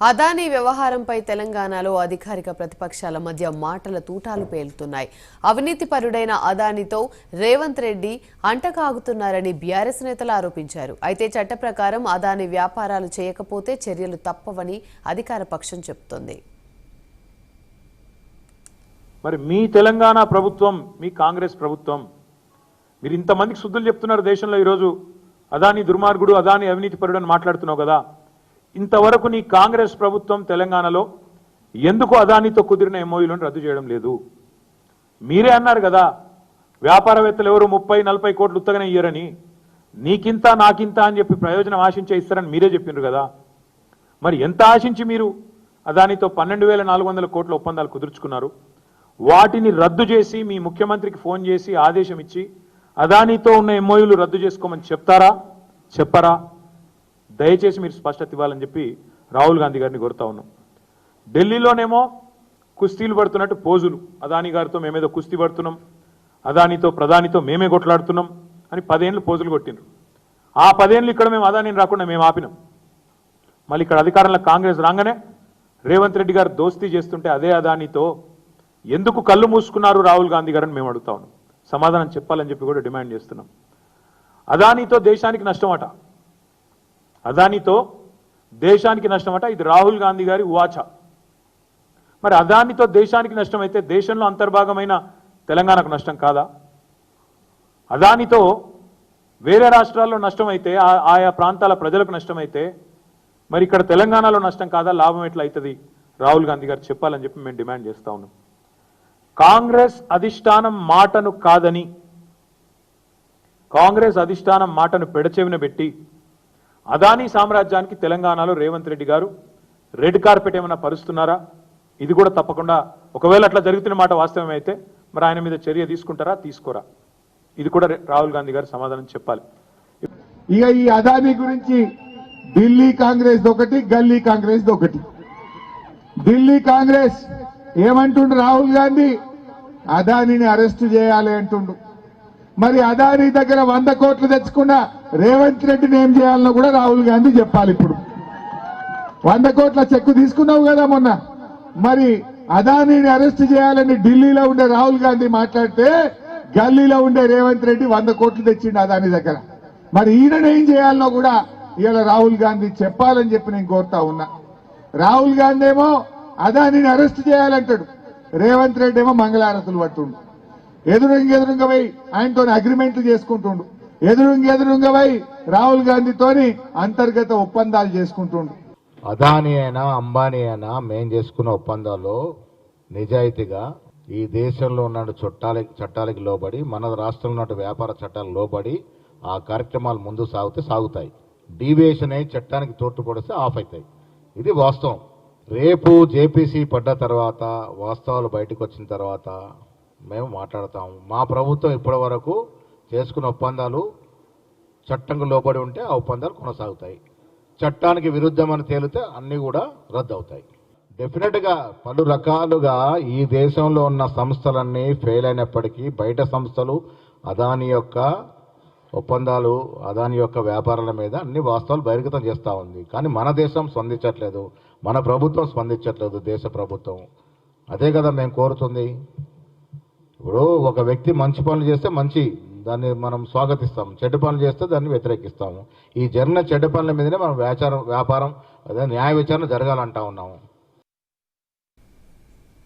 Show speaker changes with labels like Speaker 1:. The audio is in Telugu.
Speaker 1: అదానీ వ్యవహారంపై తెలంగాణలో అధికారిక ప్రతిపక్షాల మధ్య మాటల తూటాలు పేలుతున్నాయి. అవినీతిపరుడైన అదానితో రేవంత్ రెడ్డి అంటకాగుతున్నారని బీఆర్ఎస్ నేతలు ఆరోపించారు. అయితే చట్ట ప్రకారం అదాని వ్యాపారాలు చేయకపోతే చర్యలు తప్పవని అధికార పక్షం చెబుతోంది.
Speaker 2: మరి మీ తెలంగాణ ప్రభుత్వం మీ కాంగ్రెస్ ప్రభుత్వం మీరు ఇంతమందికి శుద్ధులు చెప్తున్నారు దేశంలో ఈరోజు. అదాని దుర్మార్గుడు అదాని అవినీతిపరుడు అని మాట్లాడుతున్నావు కదా. ఇంతవరకు నీ కాంగ్రెస్ ప్రభుత్వం తెలంగాణలో ఎందుకు అదానితో కుదిరిన ఎంఓయూలను రద్దు చేయడం లేదు? మీరే అన్నారు కదా వ్యాపారవేత్తలు ఎవరు ముప్పై నలభై కోట్లు ఉత్తగానే ఇయ్యరని. నీకింత నాకింత అని చెప్పి ప్రయోజనం ఆశించే ఇస్తారని మీరే చెప్పినారు కదా. మరి ఎంత ఆశించి మీరు అదానితో పన్నెండు వేల నాలుగు వందల కోట్ల ఒప్పందాలు కుదుర్చుకున్నారు? వాటిని రద్దు చేసి మీ ముఖ్యమంత్రికి ఫోన్ చేసి ఆదేశం ఇచ్చి అదానితో ఉన్న ఎంఓయూలు రద్దు చేసుకోమని చెప్తారా? చెప్పరా? దయచేసి మీరు స్పష్టత ఇవ్వాలని చెప్పి రాహుల్ గాంధీ గారిని కోరుతా ఉన్నాం. ఢిల్లీలోనేమో కుస్తీలు పడుతున్నట్టు పోజులు. అదాని గారితో మేమేదో కుస్తీ పడుతున్నాం. అదానితో ప్రధానితో మేమే కొట్లాడుతున్నాం అని పదేళ్ళు పోజులు కొట్టిండ్రు. ఆ పదేళ్ళు ఇక్కడ మేము అదానిని రాకుండా మేము ఆపినాం. మళ్ళీ ఇక్కడ అధికారంలో కాంగ్రెస్ రాగానే రేవంత్ రెడ్డి గారు దోస్తీ చేస్తుంటే అదే అదానితో ఎందుకు కళ్ళు మూసుకున్నారు రాహుల్ గాంధీ గారని మేము అడుగుతా ఉన్నాం. సమాధానం చెప్పాలని చెప్పి కూడా డిమాండ్ చేస్తున్నాం. అదానితో దేశానికి నష్టమట అదానితో దేశానికి నష్టమట. ఇది రాహుల్ గాంధీ గారి వాచ మరి అదానితో దేశానికి నష్టం అయితే దేశంలో అంతర్భాగమైన తెలంగాణకు నష్టం కాదా? అదానితో వేరే రాష్ట్రాల్లో నష్టమైతే ఆ- ఆయా ప్రాంతాల ప్రజలకు నష్టమైతే మరి ఇక్కడ తెలంగాణలో నష్టం కాదా? లాభం ఎట్లా అవుతుంది రాహుల్ గాంధీ గారు చెప్పాలని చెప్పి మేము డిమాండ్ చేస్తా ఉన్నాం. కాంగ్రెస్ అధిష్టానం మాటను కాదని కాంగ్రెస్ అధిష్టానం మాటను పెడచెవిన పెట్టి అదానీ సామ్రాజ్యానికి తెలంగాణలో రేవంత్ రెడ్డి గారు రెడ్ కార్పెట్ ఏమైనా పరుస్తున్నారా? ఇది కూడా తప్పకుండా. ఒకవేళ అట్లా జరుగుతున్న మాట వాస్తవమైతే మరి ఆయన మీద చర్య తీసుకుంటారా? తీసుకోరా. ఇది కూడా రాహుల్ గాంధీ గారు సమాధానం చెప్పాలి.
Speaker 3: ఇక ఈ అదానీ గురించి ఢిల్లీ కాంగ్రెస్ ఒకటి గల్లీ కాంగ్రెస్ ఒకటి. ఢిల్లీ కాంగ్రెస్ ఏమంటుండు రాహుల్ గాంధీ? అదానిని అరెస్ట్ చేయాలి అంటుండు. మరి అదానీ దగ్గర వంద కోట్లు తెచ్చుకున్న రేవంత్ రెడ్డిని ఏం చేయాలనో కూడా రాహుల్ గాంధీ చెప్పాలి ఇప్పుడు. వంద కోట్ల చెక్కు తీసుకున్నావు కదా మొన్న. మరి అదానీని అరెస్ట్ చేయాలని ఢిల్లీలో ఉండే రాహుల్ గాంధీ మాట్లాడితే గల్లీలో ఉండే రేవంత్ రెడ్డి వంద కోట్లు తెచ్చిండు అదాని దగ్గర. మరి ఈయన ఏం చేయాలనో కూడా ఇవాళ రాహుల్ గాంధీ చెప్పాలని చెప్పి నేను కోరుతా ఉన్నా. రాహుల్ గాంధీ ఏమో అదానిని అరెస్ట్ చేయాలంటాడు. రేవంత్ రెడ్డి ఏమో మంగళారతులు పట్టుండు. ఎదురుంగ ఎదురుంగ పోయి ఆయనతో అగ్రిమెంట్లు చేసుకుంటుండు. ఎదురుంగ ఎదురుంగ రాహుల్ గాంధీతోని అంతర్గత ఒప్పందాలు చేసుకుంటుండు
Speaker 4: అదాని అయినా అంబానీ అయినా మేం చేసుకున్న ఒప్పందాల్లో నిజాయితీగా ఈ దేశంలో ఉన్న చట్టాలకి చట్టాలకి లోబడి మన రాష్ట్రంలో ఉన్న వ్యాపార చట్టాలకు లోబడి ఆ కార్యక్రమాలు ముందు సాగితే సాగుతాయి. డీవియేషన్ అయి చట్టానికి తోట్టుపడిస్తే ఆఫ్ అవుతాయి. ఇది వాస్తవం. రేపు జేపీసీ పడ్డ తర్వాత వాస్తవాలు బయటకు వచ్చిన తర్వాత మేము మాట్లాడతాము మా ప్రభుత్వం ఇప్పటి వరకు చేసుకున్న ఒప్పందాలు చట్టంకు లోబడి ఉంటే ఆ ఒప్పందాలు కొనసాగుతాయి. చట్టానికి విరుద్ధమని తేలితే అన్నీ కూడా రద్దు అవుతాయి డెఫినెట్గా పలు రకాలుగా ఈ దేశంలో ఉన్న సంస్థలన్నీ ఫెయిల్ అయినప్పటికీ బయట సంస్థలు అదాని యొక్క ఒప్పందాలు అదాని యొక్క వ్యాపారాల మీద అన్ని వాస్తవాలు బహిర్గతం చేస్తూ ఉంది. కానీ మన దేశం స్పందించట్లేదు. మన ప్రభుత్వం స్పందించట్లేదు దేశ ప్రభుత్వం. అదే కదా మేము కోరుతుంది. ఇప్పుడు ఒక వ్యక్తి మంచి పనులు చేస్తే మంచి దాన్ని మనం స్వాగతిస్తాము. చెడ్డ పనులు చేస్తే దాన్ని వ్యతిరేకిస్తాము. ఈ జరిగిన చెడ్డ పనుల మీదనే మనం వ్యాచారం వ్యాపారం అదే న్యాయ విచారణ జరగాలంటా ఉన్నాము.